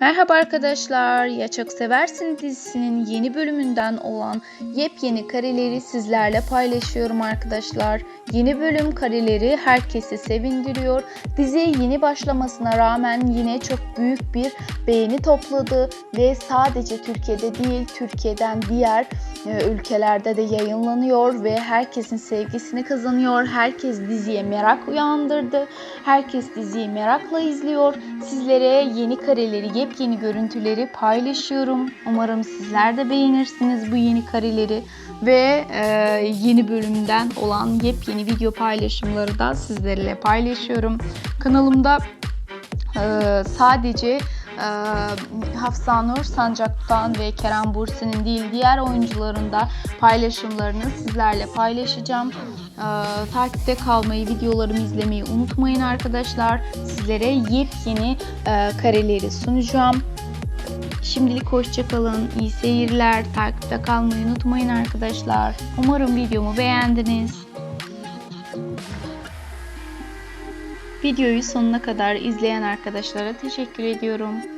Merhaba arkadaşlar. Ya Çok Seversin dizisinin yeni bölümünden olan yepyeni kareleri sizlerle paylaşıyorum arkadaşlar. Yeni bölüm kareleri herkesi sevindiriyor. Dizi yeni başlamasına rağmen yine çok büyük bir beğeni topladı ve sadece Türkiye'de değil Türkiye'den diğer e, ülkelerde de yayınlanıyor ve herkesin sevgisini kazanıyor. Herkes diziye merak uyandırdı. Herkes diziyi merakla izliyor. Sizlere yeni kareleri, yepyeni görüntüleri paylaşıyorum. Umarım sizler de beğenirsiniz bu yeni kareleri ve e, yeni bölümden olan yepyeni video paylaşımları da sizlerle paylaşıyorum. Kanalımda e, sadece e, Hafsa Nur Sancak'tan ve Kerem Bursi'nin değil diğer oyuncuların da paylaşımlarını sizlerle paylaşacağım. E, takipte kalmayı, videolarımı izlemeyi unutmayın arkadaşlar. Sizlere yepyeni e, kareleri sunacağım. Şimdilik hoşçakalın, iyi seyirler, takipte kalmayı unutmayın arkadaşlar. Umarım videomu beğendiniz. Videoyu sonuna kadar izleyen arkadaşlara teşekkür ediyorum.